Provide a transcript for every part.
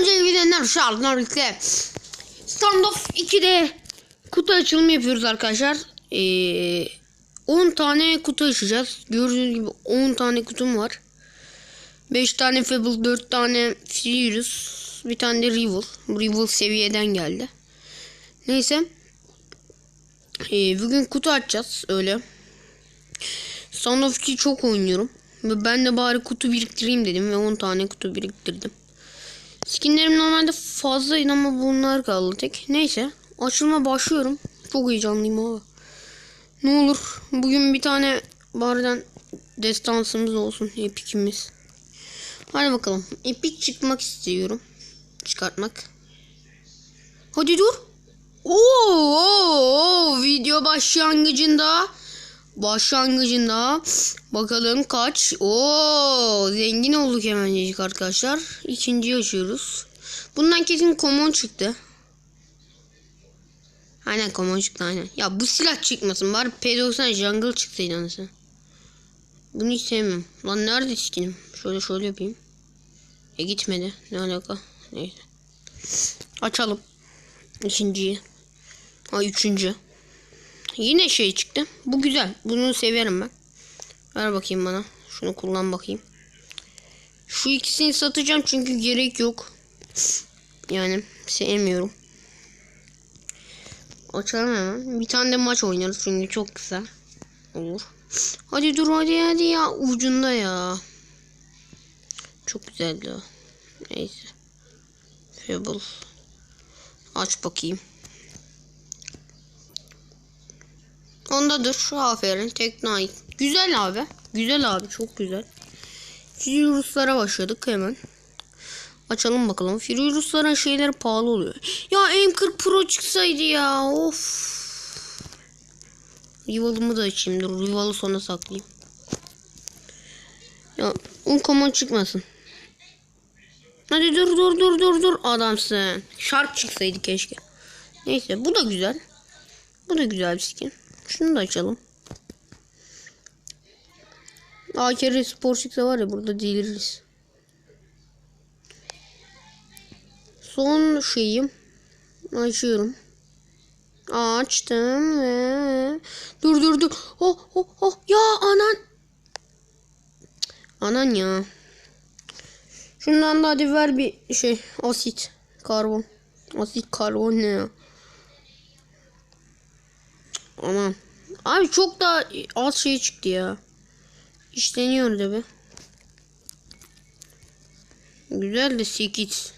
Önce gidenler şartlar işte. Standoff 2'de kutu açılımı yapıyoruz arkadaşlar. Ee, 10 tane kutu açacağız. Gördüğünüz gibi 10 tane kutum var. 5 tane Fable, 4 tane Furious, bir tane de Rival. Rival seviyeden geldi. Neyse. Ee, bugün kutu açacağız öyle. Son of 2 çok oynuyorum. Ben de bari kutu biriktireyim dedim ve 10 tane kutu biriktirdim. Skinlerim normalde fazlaydı ama bunlar kaldı tek. Neyse. Açılma başlıyorum. Çok heyecanlıyım abi. Ne olur bugün bir tane bardan destansımız olsun. Epikimiz. Hadi bakalım. Epik çıkmak istiyorum. Çıkartmak. Hadi dur. Oo, oo, oo, video başlangıcında başlangıcında bakalım kaç. Oo, zengin olduk hemencik arkadaşlar. İkinciyi açıyoruz. Bundan kesin common çıktı. Aynen common çıktı aynen. Ya bu silah çıkmasın bari P90 jungle çıksaydı anasını. Bunu hiç sevmiyorum. Lan nerede skinim? Şöyle şöyle yapayım. E gitmedi. Ne alaka? Neyse. Açalım. İkinciyi. Ha üçüncü. Yine şey çıktı. Bu güzel. Bunu severim ben. Ver bakayım bana. Şunu kullan bakayım. Şu ikisini satacağım çünkü gerek yok. Yani sevmiyorum. Açalım hemen. Bir tane de maç oynarız çünkü çok kısa. Olur. Hadi dur hadi hadi ya. Ucunda ya. Çok güzeldi o. Neyse. Fable. Aç bakayım. Onda dur. Aferin. Teknight. Güzel abi. Güzel abi. Çok güzel. Firuslara başladık hemen. Açalım bakalım. Firusların şeyleri pahalı oluyor. Ya M40 Pro çıksaydı ya. Of. Rival'ımı da açayım. Dur Rival'ı sona saklayayım. Ya Uncommon çıkmasın. Hadi dur dur dur dur dur adamsın. Shark çıksaydı keşke. Neyse bu da güzel. Bu da güzel bir skin. Şunu da açalım. AKR spor çıksa var ya burada deliririz. Son şeyim. Açıyorum. Açtım ve dur dur dur. Oh oh oh ya anan. Anan ya. Şundan da hadi ver bir şey asit karbon. Asit karbon ne ya? Aman. Abi çok da az şey çıktı ya. İşleniyor da be. Güzel de 8.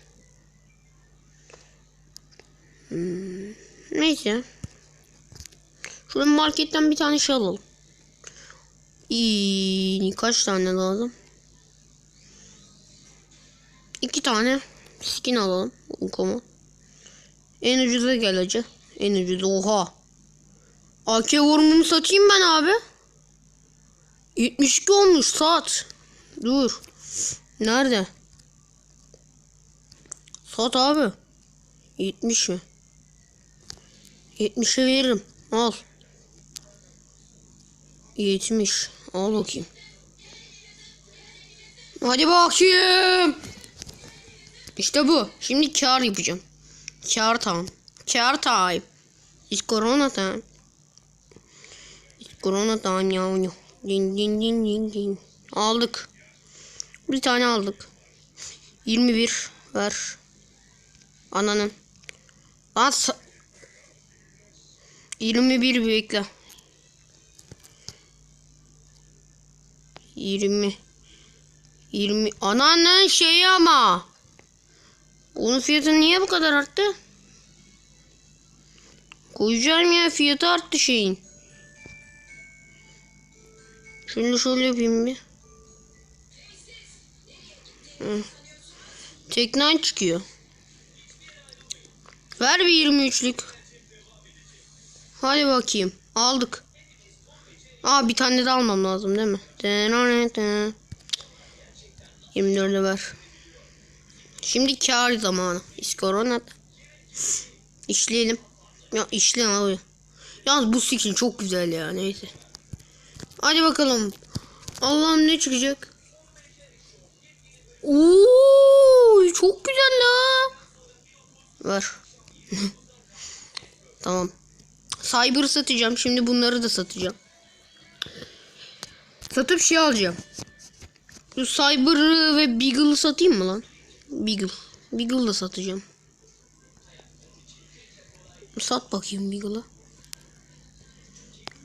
Hmm. Neyse. Şuradan marketten bir tane şey alalım. İyi, kaç tane lazım? İki tane skin alalım. Ukoma. En ucuza gel acı. En ucuz oha. AK vurumumu satayım ben abi. 72 olmuş saat. Dur. Nerede? Sat abi. 70 mi? 70'e veririm. Al. 70. Al bakayım. Hadi bakayım. İşte bu. Şimdi kar yapacağım. Kar time. Kar time. It's corona time. It's corona time ya. Din din din din din. Aldık. Bir tane aldık. 21 ver. Ananın. Lan 21 bekle. 20 20 Ananın şeyi ama. Bunun fiyatı niye bu kadar arttı? Koyacağım ya fiyatı arttı şeyin. Şunu şöyle yapayım bir. Hı. Teknen çıkıyor. Ver bir 23'lük. Hadi bakayım. Aldık. Aa bir tane de almam lazım değil mi? 24'e ver. Şimdi kar zamanı. İskoronat. İşleyelim. Ya işle abi. Yalnız bu skin çok güzel ya neyse. Hadi bakalım. Allah'ım ne çıkacak? Oo, çok güzel la. Ver. tamam. Cyber satacağım. Şimdi bunları da satacağım. Satıp şey alacağım. Şu Cyber'ı ve Beagle'ı satayım mı lan? Beagle. Beagle'ı da satacağım. Sat bakayım Beagle'ı.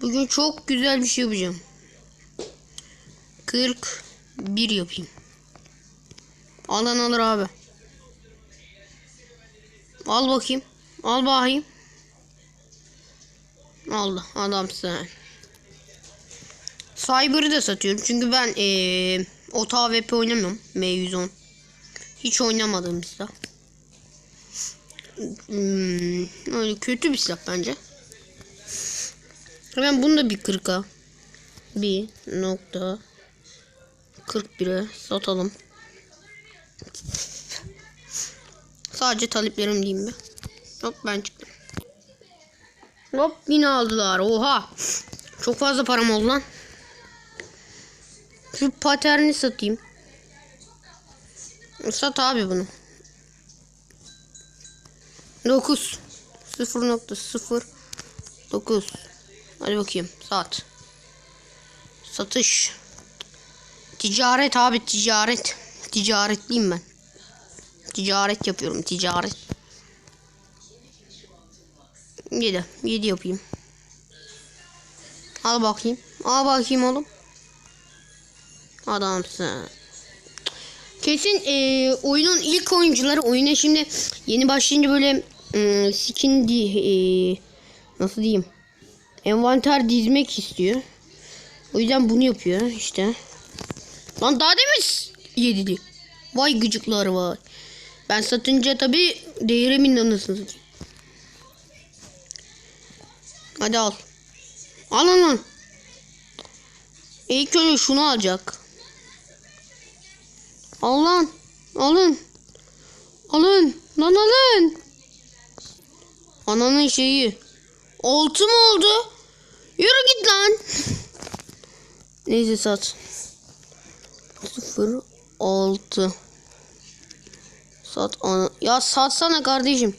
Bugün çok güzel bir şey yapacağım. 41 yapayım. Alan alır abi. Al bakayım. Al bakayım. Aldı. Adamsın. Cyber'ı da satıyorum. Çünkü ben ee, Ota AWP oynamıyorum. M110. Hiç oynamadım bir silah. Hmm, öyle kötü bir silah bence. Hemen bunu da bir 40'a. Bir nokta 41'e satalım. Sadece taleplerim diyeyim mi? Hop ben çıktım. Hop yine aldılar. Oha. Çok fazla param oldu lan. Şu paterni satayım. Sat abi bunu. 9 0.09 Hadi bakayım saat. Satış. Ticaret abi ticaret. Ticaretliyim ben. Ticaret yapıyorum ticaret. 7. 7 yapayım. Al bakayım. Al bakayım oğlum. Adamsın. Kesin e, oyunun ilk oyuncuları oyuna şimdi yeni başlayınca böyle e, skin di, e, nasıl diyeyim envanter dizmek istiyor. O yüzden bunu yapıyor işte. Lan daha demiş yedili. Vay gıcıkları var. Ben satınca tabi değerimin anasını satayım. Hadi al. Al lan. İlk önce şunu alacak. Al lan. Alın. Alın. Lan alın. Ananın şeyi. Altı mı oldu? Yürü git lan. Neyse sat. 0 6 Sat ana. Ya satsana kardeşim.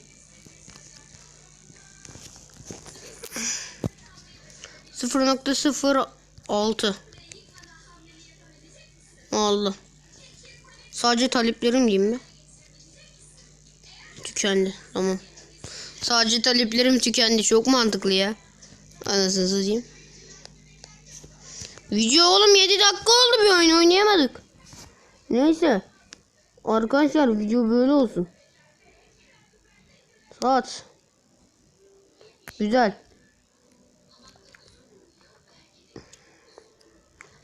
0.06 Allah. Sadece taleplerim diyeyim mi? Tükendi. Tamam. Sadece taleplerim tükendi. Çok mantıklı ya. Anasını satayım. Video oğlum 7 dakika oldu bir oyun oynayamadık. Neyse. Arkadaşlar video böyle olsun. Saat. Güzel.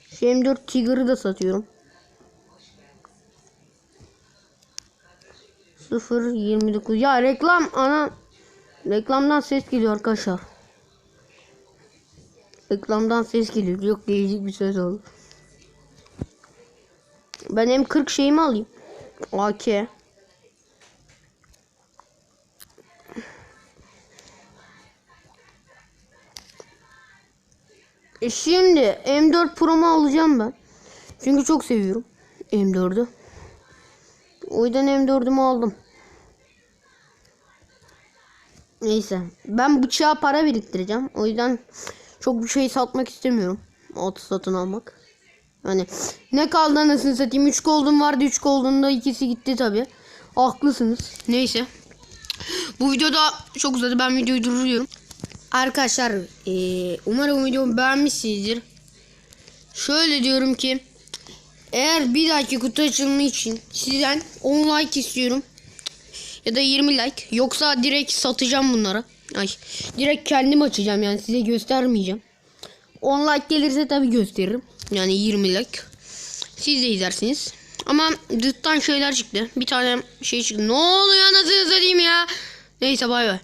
Şu M4 Tiger'ı da satıyorum. 0.29 Ya reklam ana Reklamdan ses geliyor arkadaşlar. Reklamdan ses geliyor. Yok değişik bir ses oldu. Ben M40 şeyimi alayım. AK. E şimdi M4 Pro'mu alacağım ben. Çünkü çok seviyorum M4'ü. O yüzden M4'ümü aldım. Neyse. Ben bıçağa para biriktireceğim. O yüzden çok bir şey satmak istemiyorum. Altı satın almak. Hani ne kaldı anasını satayım. 3 gold'um vardı. 3 gold'un ikisi gitti tabi. Haklısınız. Neyse. Bu videoda çok uzadı. Ben videoyu durduruyorum. Arkadaşlar eee, umarım videomu beğenmişsinizdir. Şöyle diyorum ki eğer bir dahaki kutu açılımı için sizden 10 like istiyorum. Ya da 20 like. Yoksa direkt satacağım bunları. Ay. Direkt kendim açacağım yani size göstermeyeceğim. 10 like gelirse tabi gösteririm. Yani 20 like. Siz de izlersiniz. Ama dıttan şeyler çıktı. Bir tane şey çıktı. Ne oluyor nasıl satayım ya? Neyse bay bay.